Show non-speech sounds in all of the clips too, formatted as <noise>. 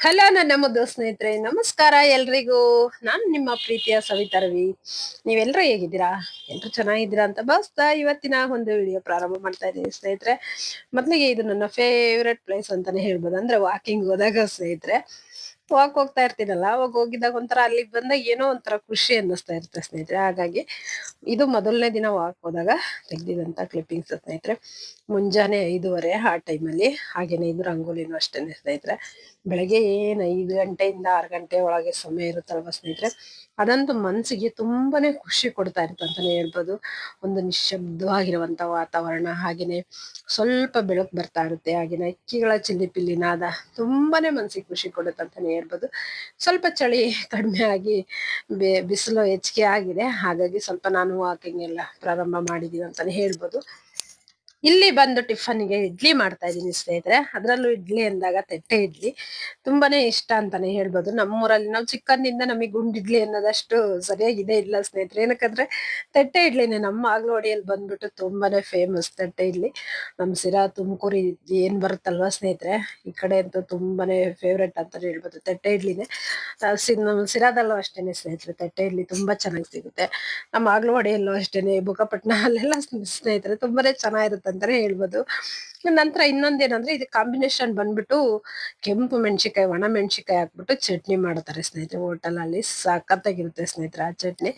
Hello ನನ್ನ ಮುದ್ದು ಸ್ನೇಹಿತರೆ, ನಮಸ್ಕಾರ ಎಲ್ರಿಗೂ. ನಾನು ನಿಮ್ಮ ಪ್ರೀತಿಯ ಸವಿತಾ ರವಿ. ನೀವೆಲ್ಲರೂ ಹೇಗಿದ್ದೀರಾ? ಎಲ್ಲರೂ ಚೆನ್ನಾಗಿದ್ದೀರಾ ಅಂತ ಭಾವಿಸ್ತಾ ಇವತ್ತಿನ ಒಂದು ವಿಡಿಯೋ ಪ್ರಾರಂಭ ಮಾಡ್ತಾ ಇದ್ದೀನಿ ಸ್ನೇಹಿತರೆ. ಮೊದಲಿಗೆ ಇದು ನನ್ನ ಫೇವ್ರೆಟ್ ಪ್ಲೇಸ್ ಅಂತಾನೆ ಹೇಳ್ಬೋದು. ಅಂದ್ರೆ ವಾಕಿಂಗ್ ಹೋದಾಗ ಸ್ನೇಹಿತರೆ. ವಾಕ್ ಹೋಗ್ತಾ ಇರ್ತೀನಲ್ಲ, ಅವಾಗ ಹೋಗಿದಾಗ ಒಂಥರ ಅಲ್ಲಿ ಬಂದಾಗ ಏನೋ ಒಂಥರ ಖುಷಿ ಅನ್ನಿಸ್ತಾ ಇರುತ್ತೆ ಸ್ನೇಹಿತರೆ. ಹಾಗಾಗಿ ಇದು ಮೊದಲನೇ ದಿನ ವಾಕ್ ಹೋದಾಗ ತೆಗ್ದಿದಂತ ಕ್ಲಿಪ್ಪಿಂಗ್ಸ್ ಸ್ನೇಹಿತರೆ. ಮುಂಜಾನೆ ಐದೂವರೆ ಆ ಟೈಮಲ್ಲಿ ಹಾಗೇನೆ ಇದು ರಂಗೋಲಿನೂ ಅಷ್ಟೇ ಸ್ನೇಹಿತರೆ. ಬೆಳಗ್ಗೆ ಏನು ಐದು ಗಂಟೆಯಿಂದ ಆರು ಗಂಟೆ ಒಳಗೆ ಸಮಯ ಇರುತ್ತಲ್ವ ಸ್ನೇಹಿತರೆ? ಅದಂತೂ ಮನಸ್ಸಿಗೆ ತುಂಬಾನೇ ಖುಷಿ ಕೊಡ್ತಾ ಇರುತ್ತೆ ಅಂತಾನೆ ಹೇಳ್ಬೋದು. ಒಂದು ನಿಶಬ್ದವಾಗಿರುವಂಥ ವಾತಾವರಣ, ಹಾಗೇನೆ ಸ್ವಲ್ಪ ಬೆಳಕು ಬರ್ತಾ ಇರುತ್ತೆ, ಹಾಗೇನೆ ಅಕ್ಕಿಗಳ ಚಿಲ್ಲಿ ಪಿಲ್ಲಿ ನಾದ ತುಂಬಾನೇ ಮನಸ್ಸಿಗೆ ಖುಷಿ ಕೊಡುತ್ತೆ ಅಂತಾನೆ ಹೇಳ್ಬೋದು ಸ್ವಲ್ಪ ಚಳಿ ಕಡಿಮೆ ಆಗಿ ಬಿಸಿಲು ಹೆಚ್ಚಿಗೆ ಆಗಿದೆ. ಹಾಗಾಗಿ ಸ್ವಲ್ಪ ನಾನು ವಾಕಿಂಗ್ ಎಲ್ಲ ಪ್ರಾರಂಭ ಮಾಡಿದೀನಿ ಅಂತಾನೆ ಹೇಳ್ಬೋದು. ಇಲ್ಲಿ ಬಂದು ಟಿಫನ್ಗೆ ಇಡ್ಲಿ ಮಾಡ್ತಾ ಇದ್ದೀನಿ ಸ್ನೇಹಿತರೆ. ಅದರಲ್ಲೂ ಇಡ್ಲಿ ಅಂದಾಗ ತಟ್ಟೆ ಇಡ್ಲಿ. ತುಂಬಾನೇ ಇಷ್ಟ ಅಂತಾನೆ ಹೇಳ್ಬೋದು. ನಮ್ಮೂರಲ್ಲಿ ನಾವು ಚಿಕ್ಕಂದಿಂದ ನಮಗೆ ಗುಂಡ್ ಇಡ್ಲಿ ಅನ್ನೋದಷ್ಟು ಸರಿಯಾಗಿದೆ ಇಲ್ಲ ಸ್ನೇಹಿತರೆ. ಏನಕ್ಕಂದ್ರೆ ತಟ್ಟೆ ಇಡ್ಲಿನೇ ನಮ್ಮ ಆಗ್ಲೋಡಿಯಲ್ಲಿ ಬಂದ್ಬಿಟ್ಟು ತುಂಬಾನೇ ಫೇಮಸ್ ತಟ್ಟೆ ಇಡ್ಲಿ. ನಮ್ಮ ಸಿರಾ ತುಮಕೂರು ಏನ್ ಬರುತ್ತಲ್ವಾ ಸ್ನೇಹಿತರೆ? ಈ ಕಡೆ ಅಂತೂ ತುಂಬಾನೇ ಫೇವ್ರೆಟ್ ಅಂತಾನೆ ಹೇಳ್ಬೋದು ತಟ್ಟೆ ಇಡ್ಲಿನೇ. ನಮ್ಮ ಸಿರಾದಲ್ಲೂ ಅಷ್ಟೇನೆ ಸ್ನೇಹಿತರೆ. ತಟ್ಟೆ ಇಡ್ಲಿ ತುಂಬಾ ಚೆನ್ನಾಗಿ ಸಿಗುತ್ತೆ. ನಮ್ಮ ಆಗ್ಲೋಡಿಯಲ್ಲೂ ಅಷ್ಟೇನೆ. ಬುಕ್ಕಪಟ್ಟಣ ಅಲ್ಲೆಲ್ಲ ಸ್ನೇಹಿತರೆ ತುಂಬಾನೇ ಚೆನ್ನಾಗಿರುತ್ತೆ. ಅಂತಾನೆ ಹೇಳ್ಬೋದು. ನಂತರ ಇನ್ನೊಂದೇನಂದ್ರೆ ಇದು ಕಾಂಬಿನೇಷನ್ ಬಂದ್ಬಿಟ್ಟು ಕೆಂಪು ಮೆಣಸಿಕಾಯಿ ಒಣ ಮೆಣಸಿಕಾಯಿ ಹಾಕ್ಬಿಟ್ಟು ಚಟ್ನಿ ಮಾಡ್ತಾರೆ ಸ್ನೇಹಿತರೆ. ಹೋಟೆಲ್ ಅಲ್ಲಿ ಸಖತ್ತಾಗಿರುತ್ತೆ ಸ್ನೇಹಿತರೆ ಆ ಚಟ್ನಿ.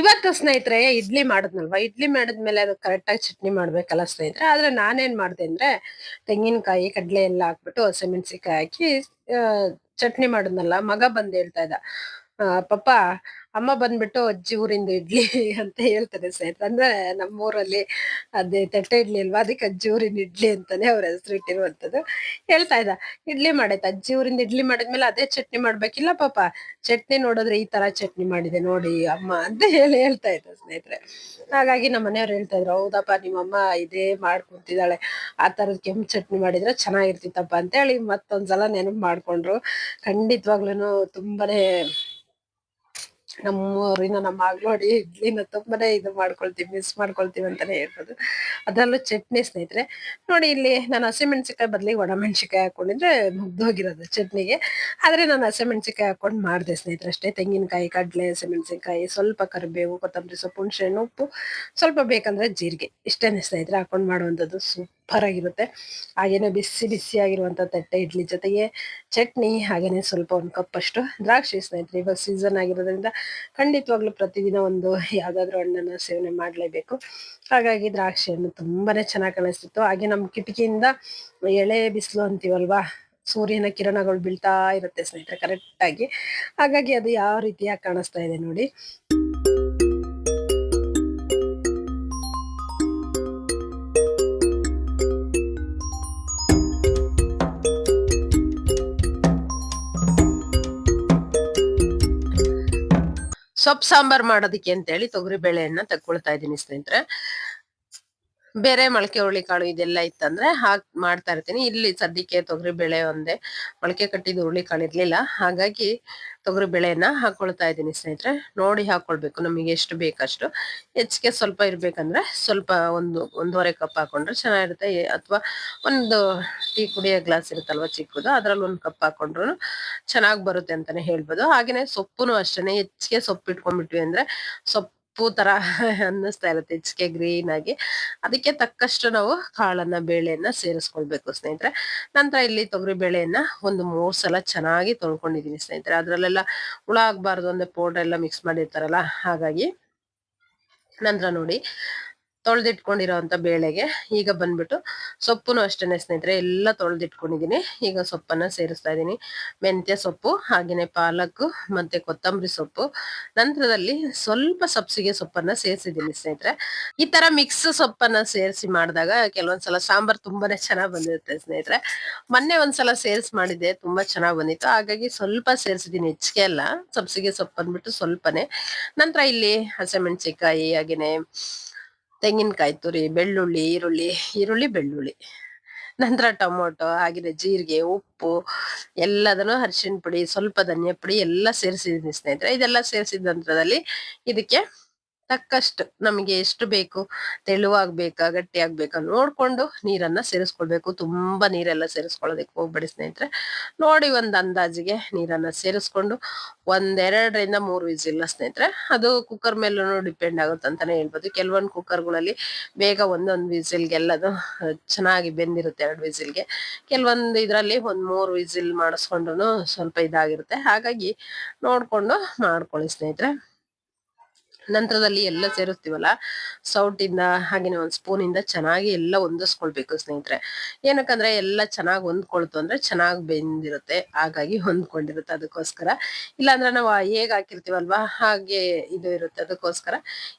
ಇವತ್ತು ಸ್ನೇಹಿತರೆ ಇಡ್ಲಿ ಮಾಡಿದ್ನಲ್ವಾ? ಇಡ್ಲಿ ಮಾಡಿದ್ಮೇಲೆ ಅದು ಕರೆಕ್ಟ್ ಆಗಿ ಚಟ್ನಿ ಮಾಡ್ಬೇಕಲ್ಲ ಸ್ನೇಹಿತರೆ. ಆದ್ರೆ ನಾನೇನ್ ಮಾಡಿದೆ ಅಂದ್ರೆ ತೆಂಗಿನಕಾಯಿ, ಕಡಲೆ ಎಲ್ಲ ಹಾಕ್ಬಿಟ್ಟು ಹಸಿಮೆಣಸಿಕಾಯಿ ಹಾಕಿ ಚಟ್ನಿ ಮಾಡಿದ್ನಲ್ಲ, ಮಗ ಬಂದ್ ಹೇಳ್ತಾ ಇದ್ದ. ಪಪ್ಪ, ಅಮ್ಮ ಬಂದ್ಬಿಟ್ಟು ಅಜ್ಜಿ ಊರಿಂದ ಇಡ್ಲಿ <laughs> ಅಂತ ಹೇಳ್ತಾರೆ ಸರ್. ಅಂದ್ರೆ ನಮ್ಮೂರಲ್ಲಿ ಅದೇ ತಟ್ಟೆ ಇಡ್ಲಿ ಅಲ್ವಾ? ಅದಕ್ಕೆ ಅಜ್ಜಿ ಊರಿನ ಇಡ್ಲಿ ಅಂತಾನೆ ಅವ್ರ ಹೆಸರು ಇಟ್ಟಿರುವಂತದ್ದು ಹೇಳ್ತಾ ಇದ್ದ. ಇಡ್ಲಿ ಮಾಡೈತೆ ಅಜ್ಜಿ ಊರಿಂದ ಇಡ್ಲಿ ಮಾಡಿದ್ಮೇಲೆ ಅದೇ ಚಟ್ನಿ ಮಾಡ್ಬೇಕಿಲ್ಲ ಪಾಪ ಚಟ್ನಿ ನೋಡಿದ್ರೆ ಈ ತರ ಚಟ್ನಿ ಮಾಡಿದೆ ನೋಡಿ ಅಮ್ಮ <laughs> ಅಂತ ಹೇಳಿ ಹೇಳ್ತಾ ಇದ್ದ ಸ್ನೇಹಿತರೆ. ಹಾಗಾಗಿ ನಮ್ಮ ಮನೆಯವ್ರು ಹೇಳ್ತಾ ಇದ್ರು, ಹೌದಪ್ಪ ನಿಮ್ಮಮ್ಮ ಇದೇ ಮಾಡ್ಕೊಂತಿದ್ದಾಳೆ ಆ ತರದ್ ಕೆಂಪು ಚಟ್ನಿ ಮಾಡಿದ್ರೆ ಚೆನ್ನಾಗಿರ್ತಿತ್ತಪ್ಪ. ಅಂತ ಹೇಳಿ ಮತ್ತೊಂದ್ಸಲ ನೆನಪು ಮಾಡ್ಕೊಂಡ್ರು. ಖಂಡಿತವಾಗ್ಲೂ ತುಂಬಾನೇ ನಮ್ಮೂರಿನ ನಮ್ಮ ಆಗ್ಲೋಡಿ ಇಡ್ಲಿನ ತುಂಬಾನೇ ಇದು ಮಾಡ್ಕೊಳ್ತೀವಿ ಮಿಸ್ ಮಾಡ್ಕೊಳ್ತೀವಿ ಅಂತಾನೆ ಹೇಳ್ಬೋದು. ಅದರಲ್ಲೂ ಚಟ್ನಿ ಸ್ನೇಹಿತರೆ, ನೋಡಿ ಇಲ್ಲಿ ನಾನು ಹಸಿಮೆಣಸಿಕಾಯಿ ಬದಲಿಗೆ ಒಣ ಮೆಣಸಿಕಾಯಿ ಹಾಕೊಂಡಿದ್ರೆ ಮುಗ್ದೋಗಿರೋದು ಚಟ್ನಿಗೆ. ಆದ್ರೆ ನಾನು ಹಸಿಮೆಣಸಿಕಾಯಿ ಹಾಕೊಂಡು ಮಾಡಿದೆ ಸ್ನೇಹಿತರೆ ಅಷ್ಟೇ. ತೆಂಗಿನಕಾಯಿ, ಕಡಲೆ ಹಸಿಮೆಣಸಿನಕಾಯಿ ಸ್ವಲ್ಪ ಕರಿಬೇವು, ಕೊತ್ತಂಬರಿ ಸೊಪ್ಪು ಹುಣಸೆಹಣ್ಣು ಉಪ್ಪು, ಸ್ವಲ್ಪ ಬೇಕಂದ್ರೆ ಜೀರಿಗೆ. ಇಷ್ಟೇನೆ ಸ್ನೇಹಿತರೆ ಹಾಕೊಂಡು ಮಾಡುವಂಥದ್ದು ಸೂಪರ್ ಆಗಿರುತ್ತೆ ಹಾಗೇನೆ ಬಿಸಿ ಬಿಸಿ ಆಗಿರುವಂತ ತಟ್ಟೆ, ಇಡ್ಲಿ ಜೊತೆಗೆ ಚಟ್ನಿ, ಹಾಗೇನೆ ಸ್ವಲ್ಪ ಒಂದು ಕಪ್ ಅಷ್ಟು ದ್ರಾಕ್ಷಿ ಸ್ನೇಹಿತರೆ. ಇವಾಗ ಸೀಸನ್ ಆಗಿರೋದ್ರಿಂದ ಖಂಡಿತವಾಗ್ಲೂ ಪ್ರತಿದಿನ ಒಂದು ಯಾವ್ದಾದ್ರು ಹಣ್ಣನ್ನು ಸೇವನೆ ಮಾಡಲೇಬೇಕು. ಹಾಗಾಗಿ ದ್ರಾಕ್ಷಿ ಹಣ್ಣು ತುಂಬಾನೇ ಚೆನ್ನಾಗಿ ಕಾಣಿಸ್ತಿತ್ತು. ಹಾಗೆ ನಮ್ಮ ಕಿಟಕಿಯಿಂದ ಎಳೆ ಬಿಸಿಲು ಅಂತೀವಲ್ವಾ, ಸೂರ್ಯನ ಕಿರಣಗಳು ಬೀಳ್ತಾ ಇರುತ್ತೆ ಸ್ನೇಹಿತರೆ ಕರೆಕ್ಟ್ ಆಗಿ. ಹಾಗಾಗಿ ಅದು ಯಾವ ರೀತಿಯಾಗಿ ಕಾಣಿಸ್ತಾ ಇದೆ ನೋಡಿ. ಸೊಪ್ಪು ಸಾಂಬಾರ್ ಮಾಡೋದಕ್ಕೆ ಅಂತೇಳಿ ತೊಗರಿ ಬೇಳೆಯನ್ನ ತಕ್ಕೊಳ್ತಾ ಇದ್ದೀನಿ ಸ್ನೇಹಿತರೆ. ಬೇರೆ ಮೊಳಕೆ ಹುರುಳಿಕಾಳು ಕಾಳು ಇದೆಲ್ಲ ಇತ್ತಂದ್ರೆ ಹಾಕ್ ಮಾಡ್ತಾ ಇರ್ತೀನಿ. ಇಲ್ಲಿ ಸದ್ಯಕ್ಕೆ ತೊಗರಿ ಬೇಳೆ ಒಂದೇ. ಮೊಳಕೆ ಕಟ್ಟಿದ ಹುರುಳಿಕಾಳು ಕಾಳು ಇರ್ಲಿಲ್ಲ. ಹಾಗಾಗಿ ತೊಗರಿ ಬೇಳೆಯನ್ನ ಹಾಕೊಳ್ತಾ ಇದ್ದೀನಿ ಸ್ನೇಹಿತರೆ. ನೋಡಿ ಹಾಕೊಳ್ಬೇಕು. ನಮಗೆ ಎಷ್ಟು ಬೇಕಷ್ಟು. ಹೆಚ್ಚಿಗೆ ಸ್ವಲ್ಪ ಇರ್ಬೇಕಂದ್ರೆ ಸ್ವಲ್ಪ ಒಂದು, ಒಂದೂವರೆ ಕಪ್ ಹಾಕೊಂಡ್ರೆ ಚೆನ್ನಾಗಿರುತ್ತೆ. ಅಥವಾ ಒಂದು ಟೀ ಕುಡಿಯೋ ಗ್ಲಾಸ್ ಇರುತ್ತಲ್ವ ಚಿಕ್ಕದು, ಅದ್ರಲ್ಲಿ ಒಂದು ಕಪ್ ಹಾಕೊಂಡ್ರು ಚೆನ್ನಾಗಿ ಬರುತ್ತೆ ಅಂತಾನೆ ಹೇಳ್ಬೋದು. ಹಾಗೇನೆ ಸೊಪ್ಪುನು ಅಷ್ಟೇನೆ. ಹೆಚ್ಚಿಗೆ ಸೊಪ್ಪು ಇಟ್ಕೊಂಡ್ಬಿಟ್ವಿ ಅಂದ್ರೆ ಸೊಪ್ಪು ಉಪ್ಪು ತರ <laughs> ಅನ್ನಿಸ್ತಾ ಇರುತ್ತೆ ಹೆಚ್ಚಿಗೆ ಗ್ರೀನ್ ಆಗಿ. ಅದಕ್ಕೆ ತಕ್ಕಷ್ಟು ನಾವು ಕಾಳನ್ನ, ಬೇಳೆಯನ್ನ ಸೇರಿಸ್ಕೊಳ್ಬೇಕು ಸ್ನೇಹಿತರೆ. ನಂತರ ಇಲ್ಲಿ ತೊಗರಿ ಬೇಳೆಯನ್ನ ಒಂದು ಮೂರ್ ಸಲ ಚೆನ್ನಾಗಿ ತೊಳ್ಕೊಂಡಿದೀನಿ ಸ್ನೇಹಿತರೆ. ಅದ್ರಲ್ಲೆಲ್ಲ ಹುಳ ಆಗ್ಬಾರ್ದು ಅಂದ್ರೆ ಪೌಡರ್ ಎಲ್ಲ ಮಿಕ್ಸ್ ಮಾಡಿರ್ತಾರಲ್ಲ, ಹಾಗಾಗಿ ನಂತರ ನೋಡಿ. ತೊಳೆದಿಟ್ಕೊಂಡಿರೋಂಥ ಬೇಳೆಗೆ ಈಗ ಬಂದ್ಬಿಟ್ಟು ಸೊಪ್ಪುನು ಅಷ್ಟೇನೆ ಸ್ನೇಹಿತರೆ, ಎಲ್ಲ ತೊಳೆದಿಟ್ಕೊಂಡಿದ್ದೀನಿ. ಈಗ ಸೊಪ್ಪನ್ನ ಸೇರಿಸ್ತಾ ಇದ್ದೀನಿ. ಮೆಂತ್ಯ ಸೊಪ್ಪು, ಹಾಗೇನೆ ಪಾಲಕ್ ಮತ್ತೆ ಕೊತ್ತಂಬರಿ ಸೊಪ್ಪು. ನಂತರದಲ್ಲಿ ಸ್ವಲ್ಪ ಸಬ್ಸಿಗೆ ಸೊಪ್ಪನ್ನ ಸೇರಿಸಿದ್ದೀನಿ ಸ್ನೇಹಿತರೆ. ಈ ತರ ಮಿಕ್ಸ್ ಸೊಪ್ಪನ್ನ ಸೇರಿಸಿ ಮಾಡಿದಾಗ ಕೆಲವೊಂದ್ಸಲ ಸಾಂಬಾರ್ ತುಂಬಾನೇ ಚೆನ್ನಾಗ್ ಬಂದಿರುತ್ತೆ ಸ್ನೇಹಿತರೆ. ಮೊನ್ನೆ ಒಂದ್ಸಲ ಸೇರಿಸಿ ಮಾಡಿದ್ದೆ, ತುಂಬಾ ಚೆನ್ನಾಗ್ ಬಂದಿತ್ತು. ಹಾಗಾಗಿ ಸ್ವಲ್ಪ ಸೇರಿಸಿದ್ದೀನಿ, ಹೆಚ್ಚಿಗೆ ಅಲ್ಲ. ಸಬ್ಸಿಗೆ ಸೊಪ್ಪು ಬಂದ್ಬಿಟ್ಟು ಸ್ವಲ್ಪನೇ. ನಂತರ ಇಲ್ಲಿ ಹಸಿಮೆಣಸಿಕಾಯಿ ಹಾಗೇನೆ ತೆಂಗಿನಕಾಯಿ ತುರಿ, ಬೆಳ್ಳುಳ್ಳಿ, ಈರುಳ್ಳಿ ಈರುಳ್ಳಿ, ಬೆಳ್ಳುಳ್ಳಿ. ನಂತರ ಟೊಮೊಟೊ ಹಾಗೆ ಜೀರಿಗೆ, ಉಪ್ಪು, ಎಲ್ಲದನ್ನು ಅರಿಶಿನ ಪುಡಿ, ಸ್ವಲ್ಪ ಧನಿಯಾ ಪುಡಿ ಎಲ್ಲ ಸೇರಿಸಿದ್ದೀನಿ ಸ್ನೇಹಿತರೆ. ಇದೆಲ್ಲ ಸೇರಿಸಿದ ನಂತರದಲ್ಲಿ ಇದಕ್ಕೆ ತಕ್ಕಷ್ಟು ನಮಗೆ ಎಷ್ಟು ಬೇಕು ತೆಳುವಾಗ್ಬೇಕಾ ಗಟ್ಟಿ ಆಗ್ಬೇಕಾ ನೋಡ್ಕೊಂಡು ನೀರನ್ನ ಸೇರಿಸ್ಕೊಳ್ಬೇಕು. ತುಂಬಾ ನೀರೆಲ್ಲ ಸೇರಿಸ್ಕೊಳ್ಳೋದಕ್ಕೆ ಹೋಗ್ಬೇಡಿ ಸ್ನೇಹಿತರೆ. ನೋಡಿ ಒಂದ್ ಅಂದಾಜಿಗೆ ನೀರನ್ನ ಸೇರಿಸ್ಕೊಂಡು ಒಂದೆರಡರಿಂದ ಮೂರು ವಿಸಿಲ್ ಸ್ನೇಹಿತರೆ. ಅದು ಕುಕ್ಕರ್ ಮೇಲೂ ಡಿಪೆಂಡ್ ಆಗುತ್ತೆ ಅಂತಾನೆ ಹೇಳ್ಬೋದು. ಕೆಲವೊಂದು ಕುಕ್ಕರ್ಗಳಲ್ಲಿ ಬೇಗ ಒಂದೊಂದು ವಿಸಿಲ್ಗೆಲ್ಲದು ಚೆನ್ನಾಗಿ ಬೆಂದಿರುತ್ತೆ ಎರಡು ವಿಸಿಲ್ಗೆ. ಕೆಲವೊಂದು ಇದರಲ್ಲಿ ಒಂದ್ ಮೂರು ವಿಸಿಲ್ ಮಾಡಿಸ್ಕೊಂಡ್ರು ಸ್ವಲ್ಪ ಇದಾಗಿರುತ್ತೆ. ಹಾಗಾಗಿ ನೋಡ್ಕೊಂಡು ಮಾಡ್ಕೊಳ್ಳಿ ಸ್ನೇಹಿತರೆ. ನಂತರದಲ್ಲಿ ಎಲ್ಲ ಸೇರಿಸ್ತೀವಲ್ಲ? ಸೌಟಿಂದ, ಹಾಗೇನೆ ಒಂದು ಸ್ಪೂನ್ ಇಂದ ಚೆನ್ನಾಗಿ ಎಲ್ಲ ಹೊಂದಿಸ್ಕೊಳ್ಬೇಕು ಸ್ನೇಹಿತರೆ. ಏನಕ್ಕಂದ್ರೆ ಎಲ್ಲ ಚೆನ್ನಾಗಿ ಹೊಂದ್ಕೊಳ್ತು ಅಂದ್ರೆ ಚೆನ್ನಾಗಿ ಬೆಂದಿರುತ್ತೆ. ಹಾಗಾಗಿ ಹೊಂದ್ಕೊಂಡಿರುತ್ತೆ ಅದಕ್ಕೋಸ್ಕರ. ಇಲ್ಲಾಂದ್ರೆ ನಾವು ಹೇಗ್ ಹಾಕಿರ್ತೀವಲ್ವಾ? ಹಾಗೆ ಇದು ಇರುತ್ತೆ ಅದಕ್ಕೋಸ್ಕರ.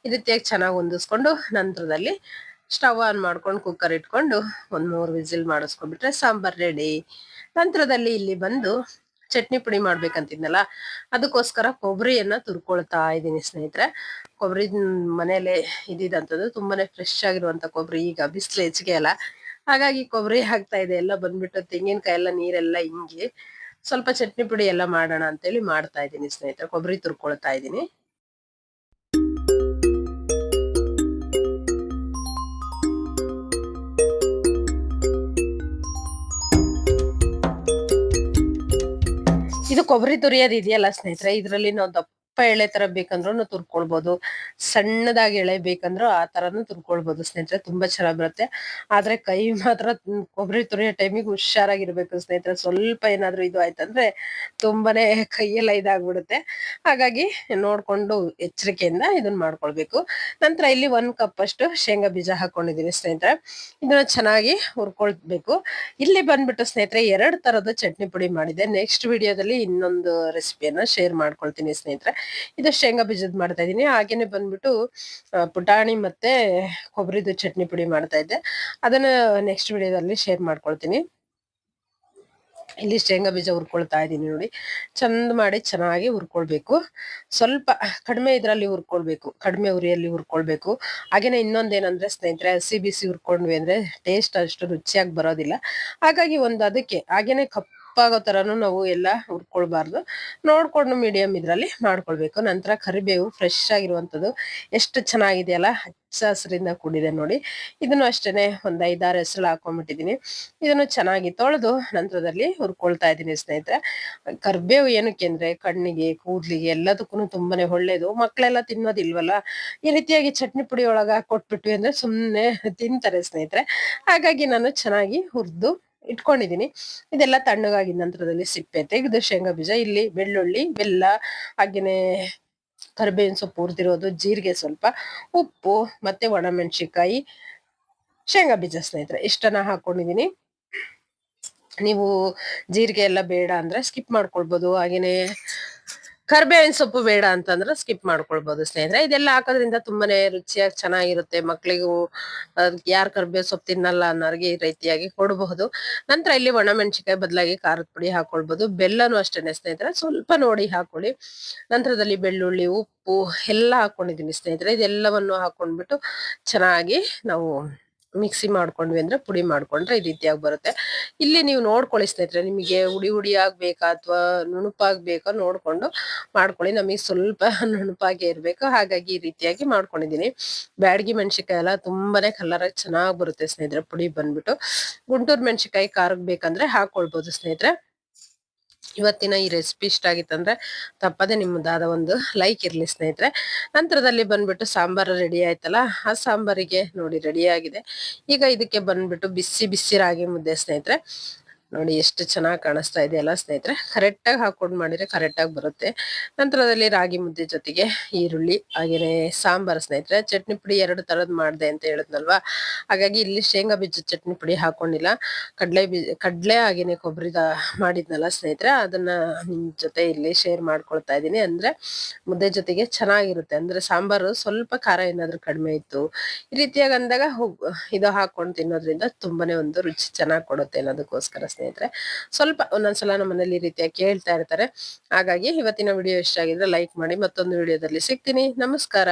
ಈ ರೀತಿಯಾಗಿ ಚೆನ್ನಾಗಿ ಹೊಂದಿಸ್ಕೊಂಡು ನಂತರದಲ್ಲಿ ಸ್ಟವ್ ಆನ್ ಮಾಡ್ಕೊಂಡು, ಕುಕ್ಕರ್ ಇಟ್ಕೊಂಡು ಒಂದ್ ಮೂರು ವಿಸಿಲ್ ಮಾಡಿಸ್ಕೊಂಡ್ಬಿಟ್ರೆ ಸಾಂಬಾರ್ ರೆಡಿ. ನಂತರದಲ್ಲಿ ಇಲ್ಲಿ ಬಂದು ಚಟ್ನಿ ಪುಡಿ ಮಾಡ್ಬೇಕಂತಿದ್ನಲ್ಲ, ಅದಕ್ಕೋಸ್ಕರ ಕೊಬ್ಬರಿಯನ್ನ ತುರ್ಕೊಳ್ತಾ ಇದ್ದೀನಿ ಸ್ನೇಹಿತರೆ. ಕೊಬ್ಬರಿ ಮನೇಲೆ ಇದ್ದಿದ್ದಂಥದ್ದು ತುಂಬಾನೇ ಫ್ರೆಶ್ ಆಗಿರುವಂತ ಕೊಬ್ಬರಿ, ಈಗ ಬಿಸಿಲು ಹೆಚ್ಚಿಗೆ ಅಲ್ಲ. ಹಾಗಾಗಿ ಕೊಬ್ಬರಿ ಹಾಕ್ತಾ ಇದೆ, ಎಲ್ಲ ಬಂದ್ಬಿಟ್ಟು ತೆಂಗಿನಕಾಯಿ ಎಲ್ಲ ನೀರೆಲ್ಲ ಹಿಂಗಿ ಸ್ವಲ್ಪ ಚಟ್ನಿ ಪುಡಿ ಎಲ್ಲ ಮಾಡೋಣ ಅಂತೇಳಿ ಮಾಡ್ತಾ ಇದ್ದೀನಿ ಸ್ನೇಹಿತರೆ. ಕೊಬ್ಬರಿ ತುರ್ಕೊಳ್ತಾ ಇದ್ದೀನಿ. ಇದು ಕೊಬ್ಬರಿ ತುರಿಯೋದು ಇದೆಯಲ್ಲ ಸ್ನೇಹಿತರೆ? ಇದರಲ್ಲಿ ನಾವು ದಪ್ಪ ಎಳೆ ತರ ಬೇಕಂದ್ರೂ ತುರ್ಕೊಳ್ಬಹುದು ಸಣ್ಣದಾಗಿ ಎಳೆ ಬೇಕಂದ್ರೂ ಆ ತರನು ತುರ್ಕೊಳ್ಬಹುದು ಸ್ನೇಹಿತರೆ, ತುಂಬಾ ಚೆನ್ನಾಗ್ ಬರುತ್ತೆ. ಆದ್ರೆ ಕೈ ಮಾತ್ರ ಕೊಬ್ಬರಿ ತುರಿಯೋ ಟೈಮಿಗೆ ಹುಷಾರಾಗಿರ್ಬೇಕು ಸ್ನೇಹಿತರೆ. ಸ್ವಲ್ಪ ಏನಾದ್ರು ಇದು ಆಯ್ತಂದ್ರೆ ತುಂಬಾನೇ ಕೈಯೆಲ್ಲ ಇದಾಗ್ಬಿಡುತ್ತೆ. ಹಾಗಾಗಿ ನೋಡ್ಕೊಂಡು ಎಚ್ಚರಿಕೆಯಿಂದ ಇದನ್ನ ಮಾಡ್ಕೊಳ್ಬೇಕು. ನಂತರ ಇಲ್ಲಿ ಒಂದ್ ಕಪ್ ಅಷ್ಟು ಶೇಂಗಾ ಬೀಜ ಹಾಕೊಂಡಿದೀನಿ ಸ್ನೇಹಿತರೆ. ಇದನ್ನ ಚೆನ್ನಾಗಿ ಹುರ್ಕೊಳ್ಬೇಕು. ಇಲ್ಲಿ ಬಂದ್ಬಿಟ್ಟು ಸ್ನೇಹಿತರೆ ಎರಡು ತರದ ಚಟ್ನಿ ಪುಡಿ ಮಾಡಿದೆ ನೆಕ್ಸ್ಟ್ ವಿಡಿಯೋದಲ್ಲಿ ಇನ್ನೊಂದು ರೆಸಿಪಿಯನ್ನ ಶೇರ್ ಮಾಡ್ಕೊಳ್ತೀನಿ ಸ್ನೇಹಿತರೆ. ಇದು ಶೇಂಗಾ ಬೀಜದ ಮಾಡ್ತಾ ಇದೀನಿ ಹಾಗೇನೆ ಬಂದ್ಬಿಟ್ಟು ಪುಟಾಣಿ ಮತ್ತೆ ಕೊಬ್ಬರಿದು ಚಟ್ನಿ ಪುಡಿ ಮಾಡ್ತಾ ಇದ್ದೆ. ಅದನ್ನ ನೆಕ್ಸ್ಟ್ ವಿಡಿಯೋದಲ್ಲಿ ಶೇರ್ ಮಾಡ್ಕೊಳ್ತೀನಿ. ಇಲ್ಲಿ ಶೇಂಗಾ ಬೀಜ ಹುರ್ಕೊಳ್ತಾ ಇದೀನಿ ನೋಡಿ. ಚಂದ ಮಾಡಿ ಚೆನ್ನಾಗಿ ಹುರ್ಕೊಳ್ಬೇಕು. ಸ್ವಲ್ಪ ಕಡಿಮೆ ಇದರಲ್ಲಿ ಹುರ್ಕೊಳ್ಬೇಕು. ಕಡಿಮೆ ಉರಿಯಲ್ಲಿ ಹುರ್ಕೊಳ್ಬೇಕು. ಹಾಗೇನೆ ಇನ್ನೊಂದೇನಂದ್ರೆ ಸ್ನೇಹಿತರೆ, ಹಸಿ ಬಿಸಿ ಹುರ್ಕೊಂಡ್ವಿ ಅಂದ್ರೆ ಟೇಸ್ಟ್ ಅಷ್ಟು ರುಚಿಯಾಗಿ ಬರೋದಿಲ್ಲ. ಹಾಗಾಗಿ ಒಂದು ಅದಕ್ಕೆ, ಹಾಗೇನೆ ಕಪ್ಪಾಗೋ ತರನು ನಾವು ಎಲ್ಲ ಹುರ್ಕೊಳ್ಬಾರ್ದು ನೋಡ್ಕೊಂಡು ಮೀಡಿಯಂ ಇದ್ರಲ್ಲಿ ಮಾಡ್ಕೊಳ್ಬೇಕು. ನಂತರ ಕರಿಬೇವು ಫ್ರೆಶ್ ಆಗಿರುವಂಥದ್ದು ಎಷ್ಟು ಚೆನ್ನಾಗಿದೆಯಲ್ಲ ಹಚ್ಚ ಹಸಿರಿಂದ ಕೂಡಿದೆ ನೋಡಿ. ಇದನ್ನು ಅಷ್ಟೇ ಒಂದು ಐದಾರು ಹೆಸರು ಹಾಕೊಂಡ್ಬಿಟ್ಟಿದ್ದೀನಿ ಇದನ್ನು ಚೆನ್ನಾಗಿ ತೊಳೆದು ನಂತರದಲ್ಲಿ ಹುರ್ಕೊಳ್ತಾ ಇದ್ದೀನಿ ಸ್ನೇಹಿತರೆ. ಕರಿಬೇವು ಏನಕ್ಕೆ ಅಂದ್ರೆ ಕಣ್ಣಿಗೆ, ಕೂದಲಿಗೆ ಎಲ್ಲದಕ್ಕೂ ತುಂಬಾನೇ ಒಳ್ಳೇದು. ಮಕ್ಕಳೆಲ್ಲ ತಿನ್ನೋದಿಲ್ವಲ್ಲ? ಈ ರೀತಿಯಾಗಿ ಚಟ್ನಿ ಪುಡಿ ಒಳಗೆ ಕೊಟ್ಬಿಟ್ವಿ ಅಂದ್ರೆ ಸುಮ್ಮನೆ ತಿಂತಾರೆ ಸ್ನೇಹಿತರೆ. ಹಾಗಾಗಿ ನಾನು ಚೆನ್ನಾಗಿ ಹುರಿದು ಇಟ್ಕೊಂಡಿದೀನಿ. ಇದೆಲ್ಲ ತಣ್ಣಗಾಗಿದ ನಂತರದಲ್ಲಿ ಸಿಪ್ಪೆ ತೆಗೆದು ಶೇಂಗಾ ಬೀಜ, ಇಲ್ಲಿ ಬೆಳ್ಳುಳ್ಳಿ, ಬೆಲ್ಲ, ಹಾಗೇನೆ ಕರಿಬೇವಿನ ಸೊಪ್ಪು ಹುರಿದಿರೋದು, ಜೀರಿಗೆ ಸ್ವಲ್ಪ, ಉಪ್ಪು, ಮತ್ತೆ ಒಣಮೆಣಸಿಕಾಯಿ ಶೇಂಗಾ ಬೀಜ ಸ್ನೇಹಿತರೆ, ಇಷ್ಟನ್ನ ಹಾಕೊಂಡಿದೀನಿ. ನೀವು ಜೀರಿಗೆ ಎಲ್ಲ ಬೇಡ ಅಂದ್ರೆ ಸ್ಕಿಪ್ ಮಾಡ್ಕೊಳ್ಬೋದು. ಹಾಗೇನೆ ಕರ್ಬೇವಿನ ಸೊಪ್ಪು ಬೇಡ ಅಂತಂದ್ರೆ ಸ್ಕಿಪ್ ಮಾಡ್ಕೊಳ್ಬಹುದು ಸ್ನೇಹಿತರೆ. ಇದೆಲ್ಲ ಹಾಕೋದ್ರಿಂದ ತುಂಬಾನೇ ರುಚಿಯಾಗಿ ಚೆನ್ನಾಗಿರುತ್ತೆ. ಮಕ್ಳಿಗೂ ಯಾರು ಕರ್ಬೇವು ಸೊಪ್ಪು ತಿನ್ನಲ್ಲ ಅನ್ನೋರಿಗೆ ಈ ರೀತಿಯಾಗಿ ಕೊಡಬಹುದು. ನಂತರ ಇಲ್ಲಿ ಒಣಮೆಣಸಿಕಾಯಿ ಬದಲಾಗಿ ಖಾರದ ಪುಡಿ ಹಾಕೊಳ್ಬಹುದು ಬೆಲ್ಲನೂ ಅಷ್ಟೇನೆ ಸ್ನೇಹಿತರೆ. ಸ್ವಲ್ಪ ನೋಡಿ ಹಾಕೊಳ್ಳಿ. ನಂತರದಲ್ಲಿ ಬೆಳ್ಳುಳ್ಳಿ, ಉಪ್ಪು ಎಲ್ಲ ಹಾಕೊಂಡಿದೀನಿ ಸ್ನೇಹಿತರೆ. ಇದೆಲ್ಲವನ್ನು ಹಾಕೊಂಡ್ಬಿಟ್ಟು ಚೆನ್ನಾಗಿ ನಾವು ಮಿಕ್ಸಿ ಮಾಡ್ಕೊಂಡ್ವಿ ಅಂದ್ರೆ ಪುಡಿ ಮಾಡ್ಕೊಂಡ್ರೆ ಈ ರೀತಿಯಾಗಿ ಬರುತ್ತೆ. ಇಲ್ಲಿ ನೀವು ನೋಡ್ಕೊಳ್ಳಿ ಸ್ನೇಹಿತರೆ ನಿಮಗೆ ಹುಡಿ ಹುಡಿ ಆಗ್ಬೇಕಾ ಅಥವಾ ನುಣುಪಾಗ್ಬೇಕಾ ನೋಡ್ಕೊಂಡು ಮಾಡ್ಕೊಳ್ಳಿ. ನಮಗೆ ಸ್ವಲ್ಪ <laughs> ನುಣುಪಾಗಿ ಇರಬೇಕು. ಹಾಗಾಗಿ ಈ ರೀತಿಯಾಗಿ ಮಾಡ್ಕೊಂಡಿದೀನಿ ಬ್ಯಾಡಗಿ ಮೆಣಸಿಕಾಯಿ ಎಲ್ಲ ತುಂಬಾನೇ ಕಲರ್ ಚೆನ್ನಾಗಿ ಬರುತ್ತೆ ಸ್ನೇಹಿತರೆ. ಪುಡಿ ಬಂದ್ಬಿಟ್ಟು. ಗುಂಟೂರು ಮೆಣಸಿಕಾಯಿ ಖಾರಕ್ ಬೇಕಂದ್ರೆ ಹಾಕೊಳ್ಬಹುದು ಸ್ನೇಹಿತರೆ. ಇವತ್ತಿನ ಈ ರೆಸಿಪಿ ಇಷ್ಟ ಆಗಿತ್ತಂದ್ರೆ ತಪ್ಪದೆ ನಿಮ್ಮದಾದ ಒಂದು ಲೈಕ್ ಇರ್ಲಿ ಸ್ನೇಹಿತರೆ. ನಂತರದಲ್ಲಿ ಬಂದ್ಬಿಟ್ಟು ಸಾಂಬಾರು ರೆಡಿ ಆಯ್ತಲ್ಲ, ಆ ಸಾಂಬಾರಿಗೆ ನೋಡಿ ರೆಡಿ ಆಗಿದೆ. ಈಗ ಇದಕ್ಕೆ ಬಂದ್ಬಿಟ್ಟು ಬಿಸಿ ಬಿಸಿ ರಾಗಿ ಮುದ್ದೆ ಸ್ನೇಹಿತರೆ. ನೋಡಿ ಎಷ್ಟು ಚೆನ್ನಾಗಿ ಕಾಣಿಸ್ತಾ ಇದೆ ಅಲ್ಲ ಸ್ನೇಹಿತರೆ. ಕರೆಕ್ಟಾಗಿ ಹಾಕೊಂಡು ಮಾಡಿದ್ರೆ ಕರೆಕ್ಟಾಗಿ ಬರುತ್ತೆ. ನಂತರದಲ್ಲಿ ರಾಗಿ ಮುದ್ದೆ ಜೊತೆಗೆ ಈರುಳ್ಳಿ ಹಾಗೆಯೇ ಸಾಂಬಾರ್ ಸ್ನೇಹಿತರೆ. ಚಟ್ನಿ ಪುಡಿ ಎರಡು ಥರದ್ದು ಮಾಡ್ದೆ ಅಂತ ಹೇಳಿದ್ನಲ್ವಾ? ಹಾಗಾಗಿ ಇಲ್ಲಿ ಶೇಂಗಾ ಬೀಜ ಚಟ್ನಿ ಪುಡಿ ಹಾಕೊಂಡಿಲ್ಲ. ಕಡಲೆ ಬೀಜ, ಕಡಲೆ ಹಾಗೆಯೇ ಕೊಬ್ಬರಿದ ಮಾಡಿದ್ನಲ್ಲ ಸ್ನೇಹಿತರೆ. ಅದನ್ನ ನಿಮ್ಮ ಜೊತೆ ಇಲ್ಲಿ ಶೇರ್ ಮಾಡ್ಕೊಳ್ತಾ ಇದ್ದೀನಿ. ಅಂದ್ರೆ ಮುದ್ದೆ ಜೊತೆಗೆ ಚೆನ್ನಾಗಿರುತ್ತೆ. ಅಂದ್ರೆ ಸಾಂಬಾರು ಸ್ವಲ್ಪ ಖಾರ ಏನಾದರೂ ಕಡಿಮೆ ಇತ್ತು. ಈ ರೀತಿಯಾಗಿ ಅಂದಾಗ ಇದು ಹಾಕೊಂಡು ತಿನ್ನೋದ್ರಿಂದ ತುಂಬಾನೇ ಒಂದು ರುಚಿ ಚೆನ್ನಾಗಿ ಕೊಡುತ್ತೆ ಅನ್ನೋದಕ್ಕೋಸ್ಕರ ಸ್ನೇಹಿತರೆ, ಸ್ವಲ್ಪ ಒಂದೊಂದ್ಸಲ ನಮ್ಮ ಮನೇಲಿ ಈ ರೀತಿಯಾಗಿ ಕೇಳ್ತಾ ಇರ್ತಾರೆ. ಹಾಗಾಗಿ ಇವತ್ತಿನ ವಿಡಿಯೋ ಇಷ್ಟ ಆಗಿದ್ರೆ ಲೈಕ್ ಮಾಡಿ ಮತ್ತೊಂದು ವಿಡಿಯೋದಲ್ಲಿ ಸಿಗ್ತೀನಿ. ನಮಸ್ಕಾರ.